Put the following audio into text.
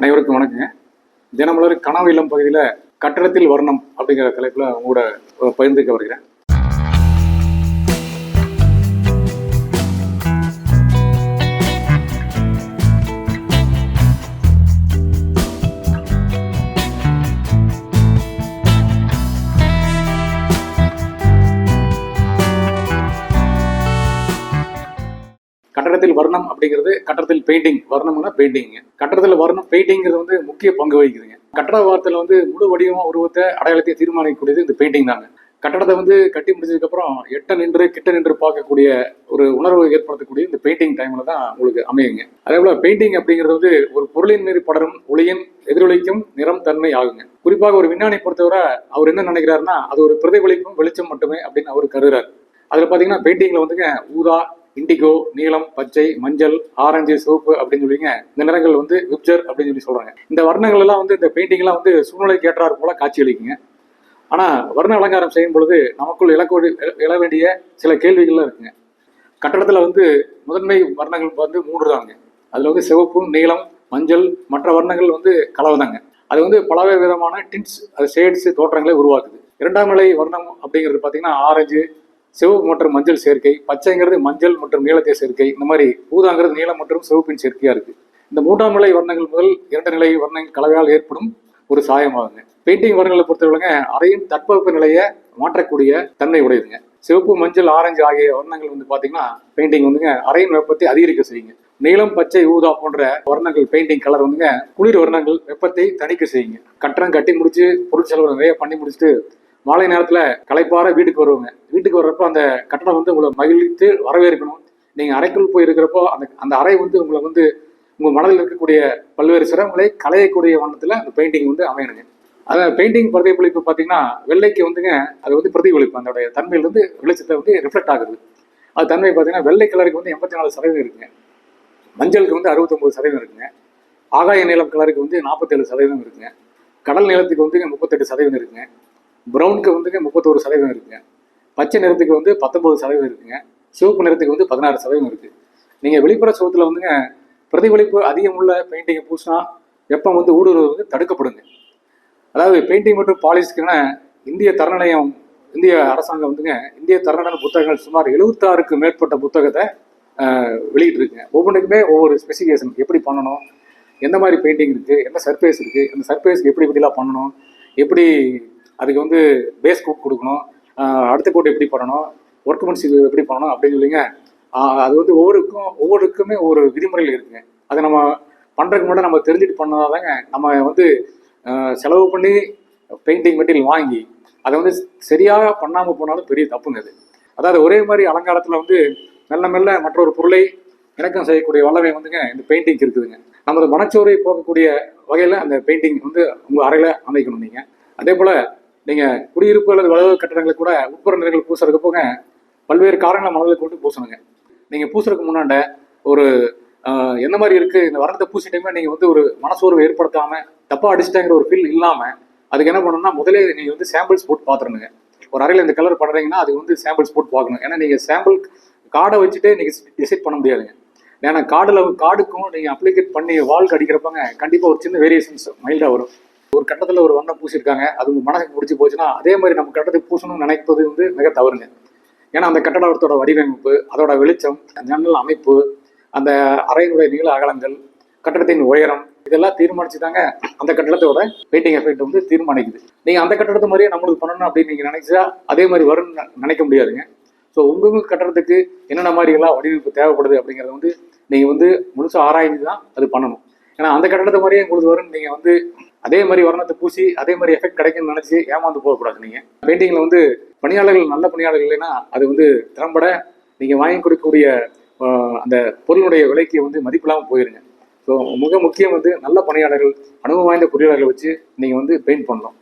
அனைவருக்கும் வணக்கங்க. தினமலர் கனவு இல்லம் பகுதியில் கட்டடத்தில் வர்ணம் அப்படிங்கிற தலைப்பில் உங்களோட பகிர்ந்துக்க வருகிறேன். கட்டடத்தில் வர்ணம் அப்படிங்கிறது கட்டடத்தில் பெயிண்டிங் வர்ணம்னா பெயிண்டிங் கட்டடத்தில் வர்ணம் பெயிண்டிங்கிறது வந்து முக்கிய பங்கு வகிக்குதுங்க. கட்டட வாரத்தில் வந்து முழு வடிவமா உருவத்தை அடையாளத்தை தீர்மானிக்கக்கூடியது இந்த பெயிண்டிங் தாங்க. கட்டடத்தை வந்து கட்டி முடிச்சதுக்கப்புறம் எட்ட நின்று கிட்ட நின்று பார்க்கக்கூடிய ஒரு உணர்வு ஏற்படுத்தக்கூடிய இந்த பெயிண்டிங் டைம்ல தான் உங்களுக்கு அமையுங்க. அதே போல பெயிண்டிங் அப்படிங்கிறது வந்து ஒரு பொருளின் மீது படரும் ஒளியின் எதிரொலிக்கும் நிறம் தன்மை ஆகுங்க. குறிப்பாக ஒரு விஞ்ஞானி பொறுத்தவரை அவர் என்ன நினைக்கிறாருன்னா அது ஒரு பிரதிபலிப்பும் வெளிச்சம் மட்டுமே அப்படின்னு அவர் கருதுறாரு. அதில் பார்த்தீங்கன்னா பெயிண்டிங்கில் வந்துங்க ஊதா இண்டிகோ நீலம் பச்சை மஞ்சள் ஆரஞ்சு சிவப்பு அப்படின்னு சொல்லிங்க இந்த நிறங்கள் வந்து விப்ஜர் அப்படின்னு சொல்லி சொல்றாங்க. இந்த வர்ணங்கள் எல்லாம் வந்து இந்த பெயிண்டிங் எல்லாம் வந்து சூழ்நிலைக்கு ஏற்றாரு போல காட்சி அளிக்குங்க. ஆனா வர்ண அலங்காரம் செய்யும் பொழுது நமக்குள் இழக்க எழ வேண்டிய சில கேள்விகள்லாம் இருக்குங்க. கட்டடத்துல வந்து முதன்மை வர்ணங்கள் வந்து மூன்று தாங்க. அதுல வந்து சிவப்பு நீலம் மஞ்சள் மற்ற வர்ணங்கள் வந்து கலவைதாங்க. அது வந்து பல விதமான டின்ஸ் அது ஷேட்ஸ் தோற்றங்களை உருவாக்குது. இரண்டாம் நிலை வர்ணம் அப்படிங்கிறது பார்த்தீங்கன்னா ஆரஞ்சு சிவப்பு மற்றும் மஞ்சள் சேர்க்கை பச்சைங்கிறது மஞ்சள் மற்றும் நீளத்தை சேர்க்கை இந்த மாதிரி ஊதாங்கிறது நீளம் மற்றும் சிவப்பின் சேர்க்கையா இருக்கு. இந்த மூன்றாம் நிலை வர்ணங்கள் முதல் இரண்டு நிலை வர்ணங்கள் கலவையால் ஏற்படும் ஒரு சாயமாகுங்க. பெயிண்டிங் வர்ணங்களை பொறுத்தவரைங்க அறையின் தட்பவெப்ப நிலையை மாற்றக்கூடிய தன்மை உடையதுங்க. சிவப்பு மஞ்சள் ஆரஞ்சு ஆகிய வர்ணங்கள் வந்து பாத்தீங்கன்னா பெயிண்டிங் வந்துங்க அறையின் வெப்பத்தை அதிகரிக்க செய்யுங்க. நீளம் பச்சை ஊதா போன்ற வர்ணங்கள் பெயிண்டிங் கலர் வந்துங்க குளிர் வர்ணங்கள் வெப்பத்தை தணிக்க செய்யுங்க. கட்டணம் கட்டி முடிச்சு பொருள் செலவு நிறைய பண்ணி முடிச்சுட்டு மாலை நேரத்துல களைப்பார வீட்டுக்கு வருவாங்க. வீட்டுக்கு வர்றப்போ அந்த கட்டணம் வந்து உங்களை மகிழ்வித்து வரவேற்கணும். நீங்க அறைக்குள் போய் இருக்கிறப்போ அந்த அந்த அறை வந்து உங்களை வந்து உங்க மனதில் இருக்கக்கூடிய பல்வேறு சிரமங்களை களையக்கூடிய வண்ணத்துல அந்த பெயிண்டிங் வந்து அமையணுங்க. அதான் பெயிண்டிங் பிரதிபலிப்பு பார்த்தீங்கன்னா வெள்ளைக்கு வந்துங்க அது வந்து பிரதிபலிப்பு. அதோடைய தன்மையிலேருந்து வெளிச்சத்தை வந்து ரிஃப்ளெக்ட் ஆகுது. அது தன்மை பார்த்தீங்கன்னா வெள்ளை கலருக்கு வந்து எண்பத்தி நாலு சதவீதம் இருக்குங்க. மஞ்சளுக்கு வந்து அறுபத்தொம்பது சதவீதம் இருக்குங்க. ஆகாய நீளம் கலருக்கு வந்து நாற்பத்தேழு சதவீதம் இருக்குங்க. கடல் நிலத்துக்கு வந்துங்க முப்பத்தெட்டு சதவீதம் இருக்குங்க. ப்ரௌனுக்கு வந்துங்க முப்பத்தோரு சதவீதம் இருக்குங்க. பச்சை நிறத்துக்கு வந்து பத்தொன்பது சதவீதம் இருக்குங்க. சிவப்பு நிறத்துக்கு வந்து பதினாறு சதவீதம் இருக்குது நீங்கள் வெளிப்புற சுகத்தில் வந்துங்க பிரதிபலிப்பு அதிகம் உள்ள பெயிண்டிங்கை பூசினா வெப்பம் வந்து ஊடுருவது வந்து தடுக்கப்படுங்க. அதாவது பெயிண்டிங் மற்றும் பாலிஷ்க்குன்னா இந்திய தரநிலையம் இந்திய அரசாங்கம் வந்துங்க இந்திய தரநிலை புத்தகங்கள் சுமார் எழுபத்தாறுக்கு மேற்பட்ட புத்தகத்தை வெளியிட்டிருக்குங்க. ஒவ்வொன்றுக்குமே ஒவ்வொரு ஸ்பெசிஃபிகேஷன் எப்படி பண்ணணும் எந்த மாதிரி பெயிண்டிங் இருக்குது என்ன சர்ஃபேஸ் இருக்குது அந்த சர்ஃபேஸ்க்கு எப்படி எப்படிலாம் பண்ணணும் எப்படி அதுக்கு வந்து பேஸ் கோட் கொடுக்கணும். அடுத்த கோட் எப்படி பண்ணணும்? ஒர்க்மென்ஷிப் எப்படி பண்ணணும் அப்படின்னு சொல்லிங்க. அது வந்து ஒவ்வொருக்கும் ஒவ்வொருக்குமே ஒவ்வொரு விதிமுறைகள் இருக்குங்க. அதை நம்ம பண்ணுறதுக்கு முன்னாடி நம்ம தெரிஞ்சுட்டு பண்ணாதாங்க நம்ம வந்து செலவு பண்ணி பெயிண்டிங் மெட்டீரியல் வாங்கி அதை வந்து சரியாக பண்ணாமல் போனாலும் பெரிய தப்புங்க அது. அதாவது ஒரே மாதிரி அலங்காரத்தில் வந்து மெல்ல மெல்ல மற்றொரு பொருளை இணக்கம் செய்யக்கூடிய வல்லமை வந்துங்க இந்த பெயிண்டிங் இருக்குதுங்க. நமது மனச்சோரை போகக்கூடிய வகையில் அந்த பெயிண்டிங் வந்து உங்கள் அறையில் அமைக்கணும் நீங்கள் அதே போல் நீங்கள் குடியிருப்பு அல்லது வளவு கட்டடங்களை கூட உட்புற நிறங்கள் பூசுறதுக்கு போக பல்வேறு காரணங்களை மனதில் கொண்டு பூசணுங்க நீங்கள் பூசுறதுக்கு முன்னாண்ட ஒரு எந்த என்ன மாதிரி இருக்குது இந்த வர்ணத்தை பூசிட்டமே நீங்கள் வந்து ஒரு மனசோர்வை ஏற்படுத்தாமல் தப்பாக அடிச்சிட்டாங்கிற ஒரு ஃபீல் இல்லாமல் அதுக்கு என்ன பண்ணணும்னா முதலே நீங்கள் வந்து சாம்பிள்ஸ் போட்டு பார்த்துருணுங்க ஒரு அறையில் இந்த கலர் பண்ணுறீங்கன்னா அது வந்து சாம்பிள்ஸ் போட்டு பார்க்கணும் ஏன்னா நீங்கள் சாம்பிள் கார்டை வச்சுட்டு நீங்கள் டிசைட் பண்ண முடியாதுங்க. ஏன்னா கார்டில் கார்டுக்கும் நீங்கள் அப்ளிகேட் பண்ணி வால்க்கு அடிக்கிறப்பங்க கண்டிப்பாக ஒரு சின்ன வேரியேஷன்ஸ் மைல்டாக வரும். ஒரு கட்டத்தில் ஒரு வண்ணம் பூசியிருக்காங்க. அது உங்கள் மனசுக்கு பிடிச்சி போச்சுன்னா அதே மாதிரி நம்ம கட்டத்துக்கு பூசணும்னு நினைப்பது வந்து மிக தவறுங்க ஏன்னா அந்த கட்டடத்தோட வடிவமைப்பு அதோட வெளிச்சம் ஜன்னல் அமைப்பு அந்த அறையினுடைய நீள அகலங்கள் கட்டடத்தின் உயரம் இதெல்லாம் தீர்மானிச்சு தாங்க அந்த கட்டடத்தோட பெயிண்டிங் எஃபெக்ட் வந்து தீர்மானிக்குது. நீங்கள் அந்த கட்டடத்தை மாதிரியே நம்மளுக்கு பண்ணணும் அப்படின்னு நீங்கள் நினைச்சா அதே மாதிரி வரும்னு நினைக்க முடியாதுங்க. ஸோ உங்க கட்டடத்துக்கு என்னென்ன மாதிரிலாம் வடிவமைப்பு தேவைப்படுது அப்படிங்கிறத வந்து நீங்கள் வந்து முழுசாக ஆராய்ந்து தான் அது பண்ணணும். ஏன்னா அந்த கட்டடத்தை மாதிரியே உங்களுக்கு வரும்னு நீங்கள் வந்து அதே மாதிரி வர்ணத்தை பூசி அதே மாதிரி எஃபெக்ட் கிடைக்கும்னு நினச்சி ஏமாந்து போகக்கூடாது நீங்கள் பெயிண்டிங்கில் வந்து பணியாளர்கள் நல்ல பணியாளர்கள் இல்லைன்னா அது வந்து திறம்பட நீங்கள் வாங்கி கொடுக்கக்கூடிய அந்த பொருளுடைய விலைக்கு வந்து மதிப்பில்லாமல் போயிருங்க. ஸோ மிக முக்கியம் வந்து நல்ல பணியாளர்கள் அனுபவம் வாய்ந்த பொறியாளர்களை வச்சு நீங்கள் வந்து பெயிண்ட் பண்ணணும்.